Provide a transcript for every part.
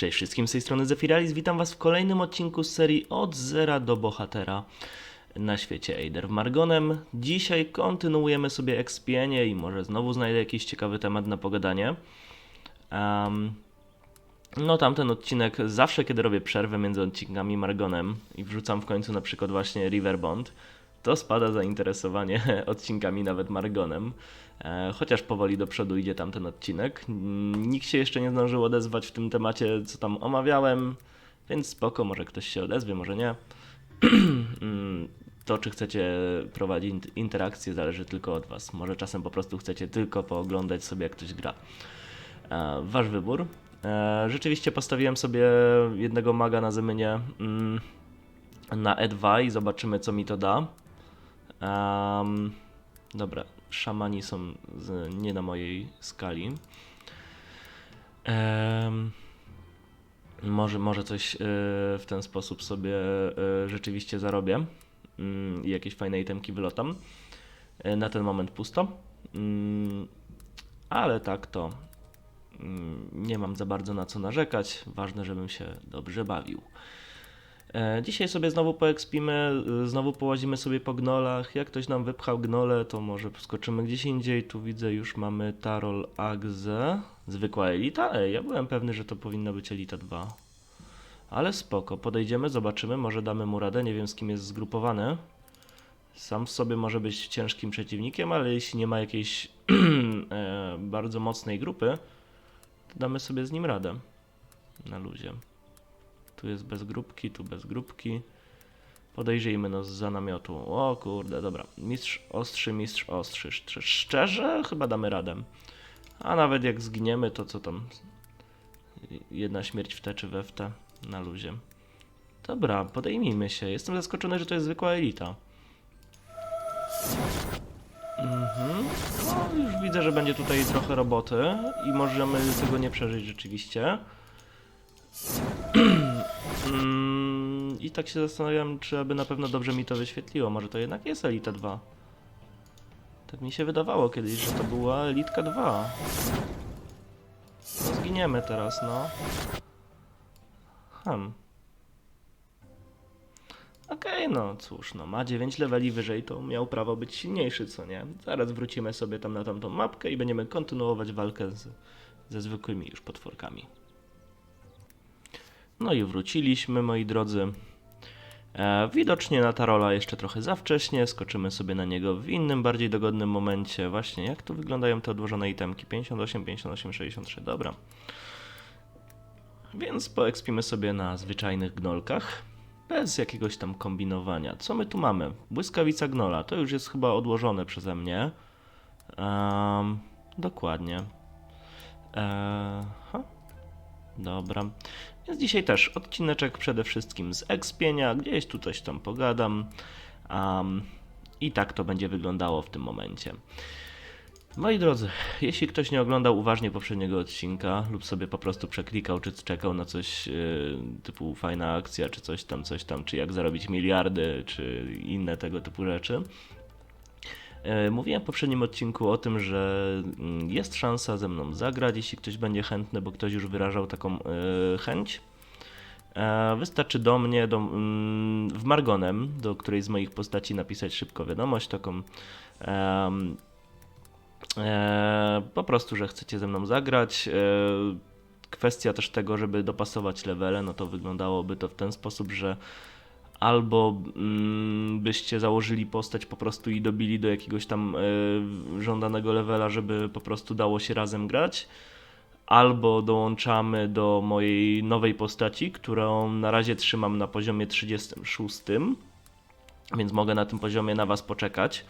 Cześć wszystkim, z tej strony Zefiralis, witam was w kolejnym odcinku z serii Od Zera do Bohatera na świecie Eider Margonem. Dzisiaj kontynuujemy sobie ekspienie i może znowu znajdę jakiś ciekawy temat na pogadanie. Um, no tamten odcinek, zawsze kiedy robię przerwę między odcinkami Margonem i wrzucam w końcu na przykład właśnie Riverbond, to spada zainteresowanie odcinkami nawet Margonem. E, Chociaż powoli do przodu idzie tamten odcinek. Nikt się jeszcze nie zdążył odezwać w tym temacie, co tam omawiałem, więc spoko, może ktoś się odezwie, może nie. Mm, To, czy chcecie prowadzić int- interakcję, zależy tylko od Was. Może czasem po prostu chcecie tylko pooglądać sobie, jak ktoś gra. E, Wasz wybór. E, Rzeczywiście postawiłem sobie jednego maga na Zemynie mm, na E2 i zobaczymy, co mi to da. Em, dobra, szamani są z, nie na mojej skali. Em, może, może coś e, w ten sposób sobie e, rzeczywiście zarobię mm, i jakieś fajne itemki wylotam. E, Na ten moment pusto. Mm, Ale tak to mm, nie mam za bardzo na co narzekać. Ważne, żebym się dobrze bawił. E, Dzisiaj sobie znowu poekspimy, y, znowu połazimy sobie po gnolach. Jak ktoś nam wypchał gnole, to może skoczymy gdzieś indziej. Tu widzę już mamy Tarol Agze. Zwykła elita? Ej, ja byłem pewny, że to powinna być elita 2. Ale spoko, podejdziemy, zobaczymy, może damy mu radę, nie wiem z kim jest zgrupowany. Sam w sobie może być ciężkim przeciwnikiem, ale jeśli nie ma jakiejś e, bardzo mocnej grupy, to damy sobie z nim radę. Na luzie. Tu jest bez grupki, tu bez grupki. Podejrzyjmy no za namiotu. O kurde, dobra. Mistrz ostrzy, mistrz ostrzy. Szcz- Szczerze? Chyba damy radę. A nawet jak zginiemy, to co tam? Jedna śmierć w te czy we w te na luzie. Dobra, podejmijmy się. Jestem zaskoczony, że to jest zwykła elita. Mhm. No, już widzę, że będzie tutaj trochę roboty i możemy tego nie przeżyć rzeczywiście. Mm, I tak się zastanawiam, czy aby na pewno dobrze mi to wyświetliło. Może to jednak jest Elita 2. Tak mi się wydawało kiedyś, że to była Elitka 2. No zginiemy teraz, no. Hmm. Okej, no cóż, no ma 9 leveli wyżej, to miał prawo być silniejszy, co nie? Zaraz wrócimy sobie tam na tamtą mapkę i będziemy kontynuować walkę z, ze zwykłymi już potworkami. No i wróciliśmy, moi drodzy. E, widocznie na Tarola jeszcze trochę za wcześnie, skoczymy sobie na niego w innym, bardziej dogodnym momencie. Właśnie, jak tu wyglądają te odłożone itemki? 58, 58, 63, dobra. Więc poekspimy sobie na zwyczajnych gnolkach, bez jakiegoś tam kombinowania. Co my tu mamy? Błyskawica gnola, to już jest chyba odłożone przeze mnie. Dokładnie. Eee. Dobra. Więc dzisiaj też odcineczek przede wszystkim z Expienia, gdzieś tu coś tam pogadam. Um, I tak to będzie wyglądało w tym momencie. Moi drodzy, jeśli ktoś nie oglądał uważnie poprzedniego odcinka lub sobie po prostu przeklikał, czy czekał na coś yy, typu fajna akcja, czy coś tam, coś tam, czy jak zarobić miliardy, czy inne tego typu rzeczy, Mówiłem w poprzednim odcinku o tym, że mm, jest szansa ze mną zagrać, jeśli ktoś będzie chętny, bo ktoś już wyrażał taką e, chęć. E, Wystarczy do mnie, do, mm, w Margonem, do której z moich postaci napisać szybko wiadomość taką. e, po prostu, że chcecie ze mną zagrać. E, kwestia też tego, żeby dopasować levele, no to wyglądałoby to w ten sposób, że albo mm, byście założyli postać po prostu i dobili do jakiegoś tam e, żądanego levela, żeby po prostu dało się razem grać, albo dołączamy do mojej nowej postaci, którą na razie trzymam na poziomie 36, więc mogę na tym poziomie na was poczekać.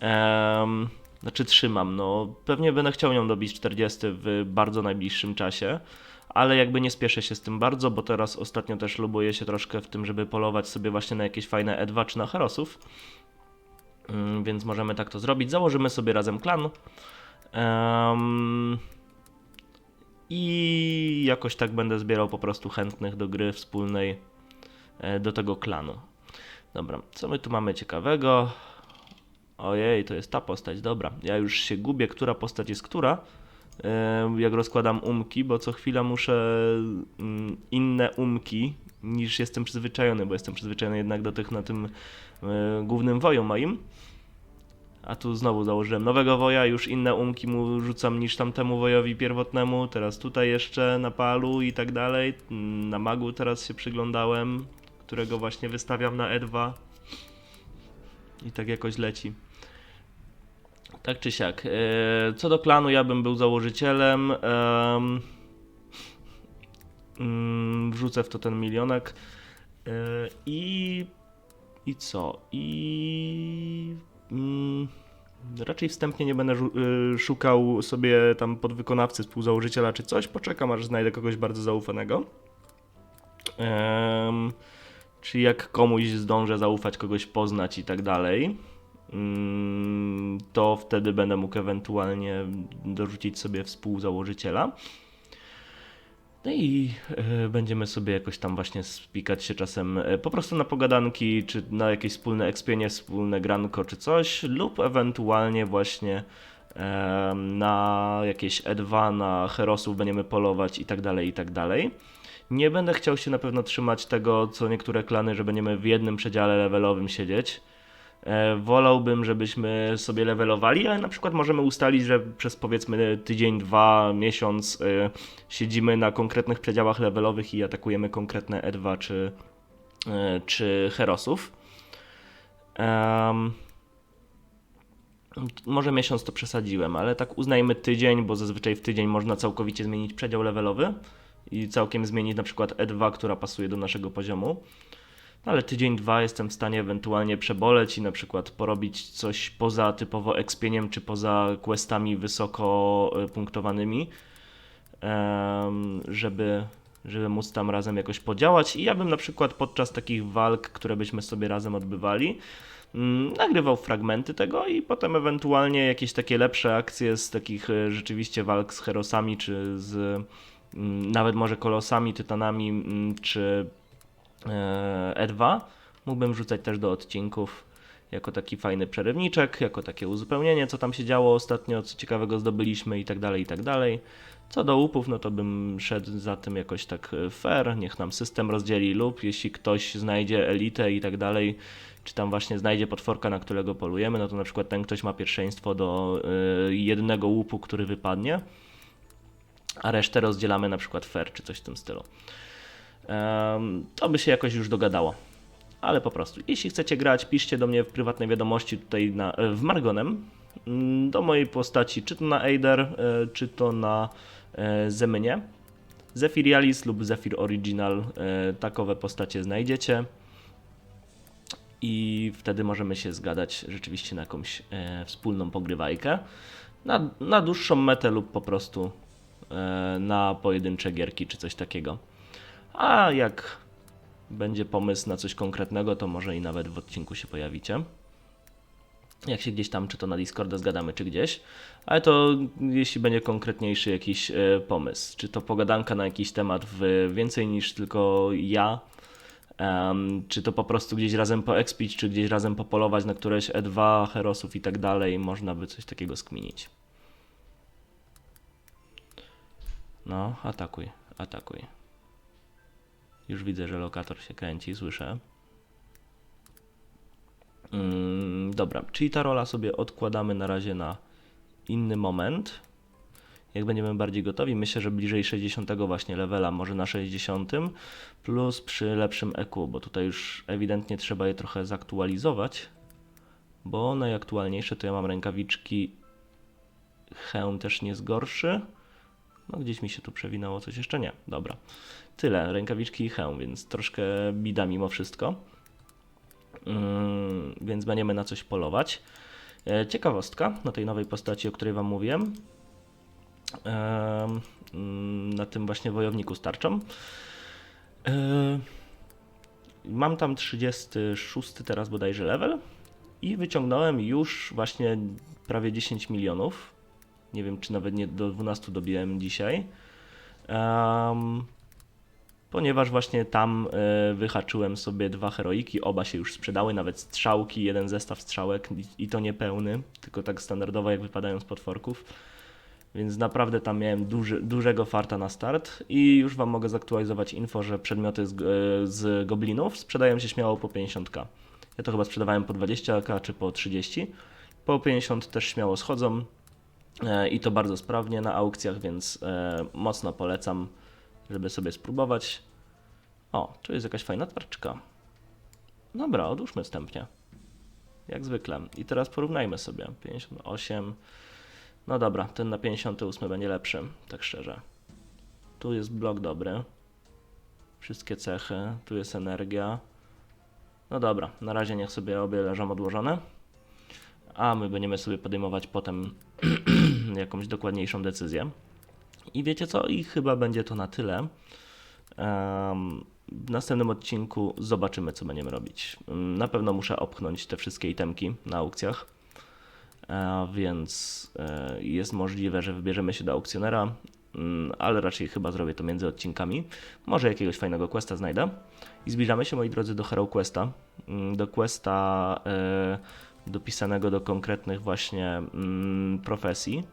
Em, znaczy trzymam, no pewnie będę chciał ją dobić 40 w bardzo najbliższym czasie ale jakby nie spieszę się z tym bardzo, bo teraz ostatnio też lubuję się troszkę w tym, żeby polować sobie właśnie na jakieś fajne E2 czy na herosów. Mm, Więc możemy tak to zrobić. Założymy sobie razem klan. Em, I jakoś tak będę zbierał po prostu chętnych do gry wspólnej e, do tego klanu. Dobra, co my tu mamy ciekawego? Ojej, to jest ta postać, dobra. Ja już się gubię, która postać jest która. Jak rozkładam umki, bo co chwila muszę mm, inne umki niż jestem przyzwyczajony, bo jestem przyzwyczajony jednak do tych na tym e, głównym woju moim. A tu znowu założyłem nowego woja, już inne umki mu rzucam niż tamtemu wojowi pierwotnemu, teraz tutaj jeszcze na palu i tak dalej. Na magu teraz się przyglądałem, którego właśnie wystawiam na E2. I tak jakoś leci. Tak czy siak. e, Co do klanu, ja bym był założycielem. em, mm, Wrzucę w to ten milionek. e, I. I co? I. mm, Raczej wstępnie nie będę y, szukał sobie tam podwykonawcy, współzałożyciela czy coś. Poczekam, aż znajdę kogoś bardzo zaufanego. Czy jak komuś zdążę zaufać, kogoś poznać i tak dalej, to wtedy będę mógł ewentualnie dorzucić sobie współzałożyciela. No i e, będziemy sobie jakoś tam właśnie spikać się czasem e, po prostu na pogadanki, czy na jakieś wspólne ekspienie, wspólne granko, czy coś, lub ewentualnie właśnie e, na jakieś E2, na herosów będziemy polować i tak dalej, i tak dalej. Nie będę chciał się na pewno trzymać tego, co niektóre klany, że będziemy w jednym przedziale levelowym siedzieć. E, wolałbym, żebyśmy sobie levelowali, ale na przykład możemy ustalić, że przez powiedzmy tydzień, dwa, miesiąc e, siedzimy na konkretnych przedziałach levelowych i atakujemy konkretne E2 czy, e, czy herosów. Em, może miesiąc to przesadziłem, ale tak uznajmy tydzień, bo zazwyczaj w tydzień można całkowicie zmienić przedział levelowy i całkiem zmienić na przykład E2, która pasuje do naszego poziomu. Ale tydzień, dwa jestem w stanie ewentualnie przeboleć i na przykład porobić coś poza typowo expieniem czy poza questami wysoko e, punktowanymi, żeby, żeby móc tam razem jakoś podziałać. I ja bym na przykład podczas takich walk, które byśmy sobie razem odbywali, mm, nagrywał fragmenty tego i potem ewentualnie jakieś takie lepsze akcje z takich e, rzeczywiście walk z herosami czy z mm, nawet może kolosami, tytanami mm, czy E2 mógłbym wrzucać też do odcinków jako taki fajny przerywniczek, jako takie uzupełnienie, co tam się działo ostatnio, co ciekawego zdobyliśmy i tak dalej, i tak dalej. Co do łupów, no to bym szedł za tym jakoś tak e, fair, niech nam system rozdzieli lub jeśli ktoś znajdzie elitę i tak dalej, czy tam właśnie znajdzie potworka, na którego polujemy, no to na przykład ten ktoś ma pierwszeństwo do y, jednego łupu, który wypadnie, a resztę rozdzielamy na przykład fair, czy coś w tym stylu. To by się jakoś już dogadało. Ale po prostu, jeśli chcecie grać, piszcie do mnie w prywatnej wiadomości tutaj na, e, w Margonem mm, do mojej postaci, czy to na Eider, e, czy to na e, Zemynie. Zephirialis lub Zephyr Original, takowe postacie znajdziecie. I wtedy możemy się zgadać rzeczywiście na jakąś wspólną pogrywajkę. Na, na dłuższą metę lub po prostu na pojedyncze gierki czy coś takiego. A jak będzie pomysł na coś konkretnego, to może i nawet w odcinku się pojawicie. Jak się gdzieś tam, czy to na Discorda zgadamy, czy gdzieś. Ale to jeśli będzie konkretniejszy jakiś e, pomysł, czy to pogadanka na jakiś temat w więcej niż tylko ja, em, czy to po prostu gdzieś razem poekspić, czy gdzieś razem popolować na któreś E2, herosów i tak dalej, można by coś takiego skminić. No, atakuj, atakuj. Już widzę, że lokator się kręci, słyszę. Mm, dobra, czyli ta rola sobie odkładamy na razie na inny moment. Jak będziemy bardziej gotowi, myślę, że bliżej 60 właśnie levela, może na 60, plus przy lepszym EQ, bo tutaj już ewidentnie trzeba je trochę zaktualizować, bo najaktualniejsze to ja mam rękawiczki hełm też nie zgorszy. No gdzieś mi się tu przewinęło coś jeszcze nie. Dobra. Tyle, rękawiczki i hełm, więc troszkę bida mimo wszystko. Mm, więc będziemy na coś polować. E, Ciekawostka na tej nowej postaci, o której Wam mówiłem. Em, mm, Na tym właśnie wojowniku starczą. E, Mam tam 36 teraz bodajże level i wyciągnąłem już właśnie prawie 10 milionów. Nie wiem, czy nawet nie do 12 dobiłem dzisiaj. Em, ponieważ właśnie tam e, wyhaczyłem sobie dwa heroiki, oba się już sprzedały, nawet strzałki, jeden zestaw strzałek i, i to nie pełny, tylko tak standardowo jak wypadają z potworków. Więc naprawdę tam miałem duży, dużego farta na start i już Wam mogę zaktualizować info, że przedmioty z, g- z goblinów sprzedają się śmiało po 50k. Ja to chyba sprzedawałem po 20k czy po 30. Po 50 też śmiało schodzą e, i to bardzo sprawnie na aukcjach, więc e, mocno polecam, żeby sobie spróbować. O, tu jest jakaś fajna twarczka. Dobra, odłóżmy wstępnie. Jak zwykle. I teraz porównajmy sobie. 58. No dobra, ten na 58 będzie lepszy, tak szczerze. Tu jest blok dobry. Wszystkie cechy. Tu jest energia. No dobra, na razie niech sobie obie leżą odłożone. A my będziemy sobie podejmować potem jakąś dokładniejszą decyzję. I wiecie co? I chyba będzie to na tyle. W następnym odcinku zobaczymy, co będziemy robić. Mm, Na pewno muszę opchnąć te wszystkie itemki na aukcjach, e, więc e, jest możliwe, że wybierzemy się do aukcjonera, mm, ale raczej chyba zrobię to między odcinkami. Może jakiegoś fajnego questa znajdę. I zbliżamy się, moi drodzy, do Hero Questa. Mm, Do questa e, dopisanego do konkretnych właśnie profesji,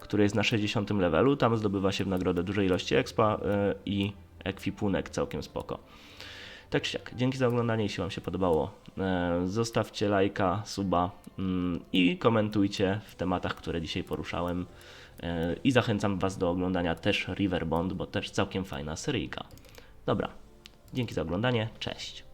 który jest na 60 levelu. Tam zdobywa się w nagrodę dużej ilości expa e, i ekwipunek całkiem spoko. Tak czy siak, dzięki za oglądanie, jeśli Wam się podobało. e, Zostawcie lajka, suba mm, i komentujcie w tematach, które dzisiaj poruszałem. E, I zachęcam Was do oglądania też Riverbond, bo też całkiem fajna seryjka. Dobra, dzięki za oglądanie, cześć.